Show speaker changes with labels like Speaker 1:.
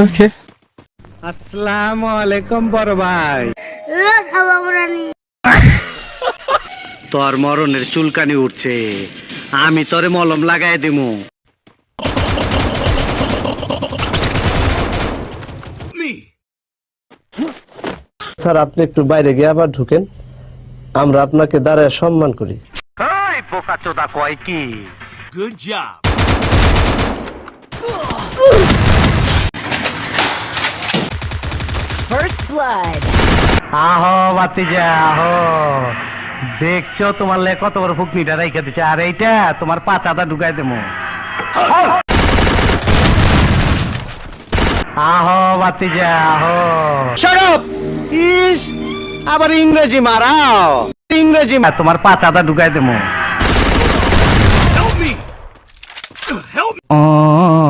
Speaker 1: ওকে
Speaker 2: আসসালামু আলাইকুম বড় ভাই। তোর মরণের চুলকানি উঠছে। আমি তোরে মলম লাগাই দিমু।
Speaker 3: স্যার আপনি একটু বাইরে গিয়ে আবার ঢুকেন। আমরা আপনাকে দাঁড়ায় সম্মান করি।
Speaker 2: এই বোকা চোদা কয় কি
Speaker 4: Good job.
Speaker 5: First blood.
Speaker 2: আহো বাতিজা আহো দেখছ তোমার লে কত বড় ফুকনিটা রেখে দিচ্ছে আর এইটা তোমার পাচাটা ঢুকাই দেবো আহো বাতিজা আহো সরব ইস আবার ইংরেজি মারাও ইংরেজি মার তোমার পাচাটা ঢুকাই দেবো
Speaker 4: Help me! Help me!